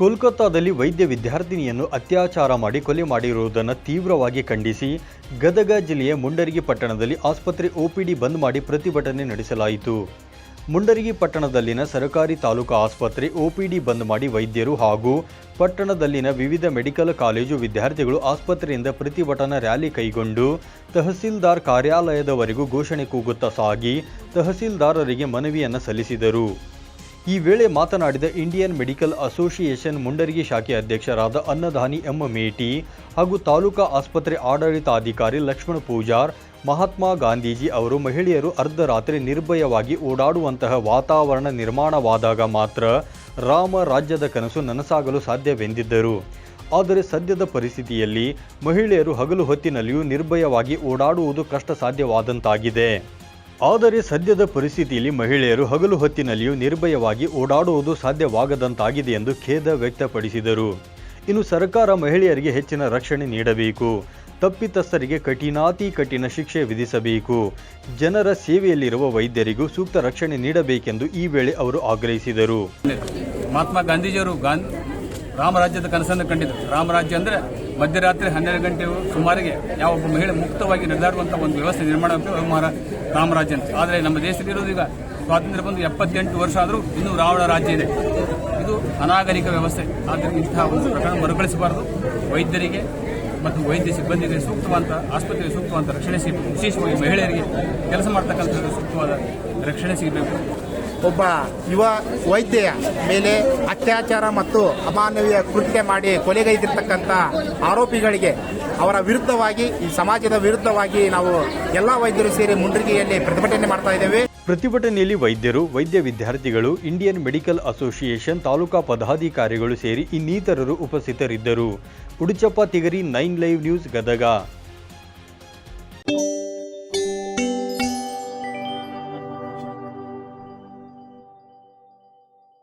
ಕೋಲ್ಕತ್ತಾದಲ್ಲಿ ವೈದ್ಯ ವಿದ್ಯಾರ್ಥಿನಿಯನ್ನು ಅತ್ಯಾಚಾರ ಮಾಡಿ ಕೊಲೆ ಮಾಡಿರುವುದನ್ನು ತೀವ್ರವಾಗಿ ಖಂಡಿಸಿ ಗದಗ ಜಿಲ್ಲೆಯ ಮುಂಡರಗಿ ಪಟ್ಟಣದಲ್ಲಿ ಆಸ್ಪತ್ರೆ ಓಪಿಡಿ ಬಂದ್ ಮಾಡಿ ಪ್ರತಿಭಟನೆ ನಡೆಸಲಾಯಿತು. ಮುಂಡರಗಿ ಪಟ್ಟಣದಲ್ಲಿನ ಸರ್ಕಾರಿ ತಾಲೂಕು ಆಸ್ಪತ್ರೆ ಓಪಿಡಿ ಬಂದ್ ಮಾಡಿ ವೈದ್ಯರು ಹಾಗೂ ಪಟ್ಟಣದಲ್ಲಿನ ವಿವಿಧ ಮೆಡಿಕಲ್ ಕಾಲೇಜು ವಿದ್ಯಾರ್ಥಿಗಳು ಆಸ್ಪತ್ರೆಯಿಂದ ಪ್ರತಿಭಟನಾ ರ್ಯಾಲಿ ಕೈಗೊಂಡು ತಹಸೀಲ್ದಾರ್ ಕಾರ್ಯಾಲಯದವರೆಗೂ ಘೋಷಣೆ ಕೂಗುತ್ತಾ ಸಾಗಿ ತಹಸೀಲ್ದಾರರಿಗೆ ಮನವಿಯನ್ನು ಸಲ್ಲಿಸಿದರು. ಈ ವೇಳೆ ಮಾತನಾಡಿದ ಇಂಡಿಯನ್ ಮೆಡಿಕಲ್ ಅಸೋಸಿಯೇಷನ್ ಮುಂಡರಗಿ ಶಾಖೆ ಅಧ್ಯಕ್ಷರಾದ ಅನ್ನದಾನಿ ಎಂ ಮೇಟಿ ಹಾಗೂ ತಾಲೂಕಾ ಆಸ್ಪತ್ರೆ ಆಡಳಿತಾಧಿಕಾರಿ ಲಕ್ಷ್ಮಣ ಪೂಜಾರ್, ಮಹಾತ್ಮ ಗಾಂಧೀಜಿ ಅವರು ಮಹಿಳೆಯರು ಅರ್ಧರಾತ್ರಿ ನಿರ್ಭಯವಾಗಿ ಓಡಾಡುವಂತಹ ವಾತಾವರಣ ನಿರ್ಮಾಣವಾದಾಗ ಮಾತ್ರ ರಾಮ ರಾಜ್ಯದ ಕನಸು ನನಸಾಗಲು ಸಾಧ್ಯವೆಂದಿದ್ದರು. ಆದರೆ ಸದ್ಯದ ಪರಿಸ್ಥಿತಿಯಲ್ಲಿ ಮಹಿಳೆಯರು ಹಗಲು ಹೊತ್ತಿನಲ್ಲಿಯೂ ನಿರ್ಭಯವಾಗಿ ಓಡಾಡುವುದು ಕಷ್ಟ ಸಾಧ್ಯವಾದಂತಾಗಿದೆ ಆದರೆ ಸದ್ಯದ ಪರಿಸ್ಥಿತಿಯಲ್ಲಿ ಮಹಿಳೆಯರು ಹಗಲು ಹೊತ್ತಿನಲ್ಲಿಯೂ ನಿರ್ಭಯವಾಗಿ ಓಡಾಡುವುದು ಸಾಧ್ಯವಾಗದಂತಾಗಿದೆ ಎಂದು ಖೇದ ವ್ಯಕ್ತಪಡಿಸಿದರು. ಇನ್ನು ಸರ್ಕಾರ ಮಹಿಳೆಯರಿಗೆ ಹೆಚ್ಚಿನ ರಕ್ಷಣೆ ನೀಡಬೇಕು. ತಪ್ಪಿತಸ್ಥರಿಗೆ ಕಠಿಣಾತಿ ಕಠಿಣ ಶಿಕ್ಷೆ ವಿಧಿಸಬೇಕು. ಜನರ ಸೇವೆಯಲ್ಲಿರುವ ವೈದ್ಯರಿಗೂ ಸೂಕ್ತ ರಕ್ಷಣೆ ನೀಡಬೇಕೆಂದು ಈ ವೇಳೆ ಅವರು ಆಗ್ರಹಿಸಿದರು. ಮಹಾತ್ಮ ಗಾಂಧೀಜಿಯವರು ಗಾಂಧಿ ರಾಮರಾಜ್ಯದ ಕನಸನ್ನು ಕಂಡಿದ್ರು. ರಾಮರಾಜ್ಯ ಅಂದರೆ ಮಧ್ಯರಾತ್ರಿ ಹನ್ನೆರಡು ಗಂಟೆ ಸುಮಾರಿಗೆ ಯಾವ ಒಬ್ಬ ಮಹಿಳೆ ಮುಕ್ತವಾಗಿ ನಡೆದಾಡುವಂಥ ಒಂದು ವ್ಯವಸ್ಥೆ ನಿರ್ಮಾಣ ಆಗ್ತದೆ. ರಾಮರಾಜ್ಯ ಅಂತ. ಆದರೆ ನಮ್ಮ ದೇಶದಲ್ಲಿರೋದು ಈಗ ಸ್ವಾತಂತ್ರ್ಯ ಬಂದು ಎಪ್ಪತ್ತೆಂಟು ವರ್ಷ ಆದರೂ ಇನ್ನೂ ರಾವಣ ರಾಜ್ಯ ಇದೆ. ಇದು ಅನಾಗರಿಕ ವ್ಯವಸ್ಥೆ. ಆದರೆ ಇಂತಹ ಒಂದು ಪ್ರಕರಣ ಮರುಕಳಿಸಬಾರದು. ವೈದ್ಯರಿಗೆ ಮತ್ತು ವೈದ್ಯ ಸಿಬ್ಬಂದಿಗೆ ಸೂಕ್ತವಾದ ಆಸ್ಪತ್ರೆಗೆ ಸೂಕ್ತವಾದ ರಕ್ಷಣೆ ಸಿಗಬೇಕು. ವಿಶೇಷವಾಗಿ ಮಹಿಳೆಯರಿಗೆ ಕೆಲಸ ಮಾಡ್ತಕ್ಕಂಥದ್ದು ಸೂಕ್ತವಾದ ರಕ್ಷಣೆ ಸಿಗಬೇಕು. ಒಬ್ಬ ಯುವ ವೈದ್ಯೆಯ ಮೇಲೆ ಅತ್ಯಾಚಾರ ಮತ್ತು ಅಮಾನವೀಯ ಕೃತ್ಯ ಮಾಡಿ ಕೊಲೆಗೈದಿರ್ತಕ್ಕಂಥ ಆರೋಪಿಗಳಿಗೆ ಅವರ ವಿರುದ್ಧವಾಗಿ, ಈ ಸಮಾಜದ ವಿರುದ್ಧವಾಗಿ ನಾವು ಎಲ್ಲ ವೈದ್ಯರು ಸೇರಿ ಮುಂಡ್ರಿಗೆಯಲ್ಲಿ ಪ್ರತಿಭಟನೆ ಮಾಡ್ತಾ ಇದ್ದೇವೆ. ಪ್ರತಿಭಟನೆಯಲ್ಲಿ ವೈದ್ಯರು, ವೈದ್ಯ ವಿದ್ಯಾರ್ಥಿಗಳು, ಇಂಡಿಯನ್ ಮೆಡಿಕಲ್ ಅಸೋಸಿಯೇಷನ್ ತಾಲೂಕಾ ಪದಾಧಿಕಾರಿಗಳು ಸೇರಿ ಇನ್ನಿತರರು ಉಪಸ್ಥಿತರಿದ್ದರು. Uduchappa Tigari nine live news Gadag.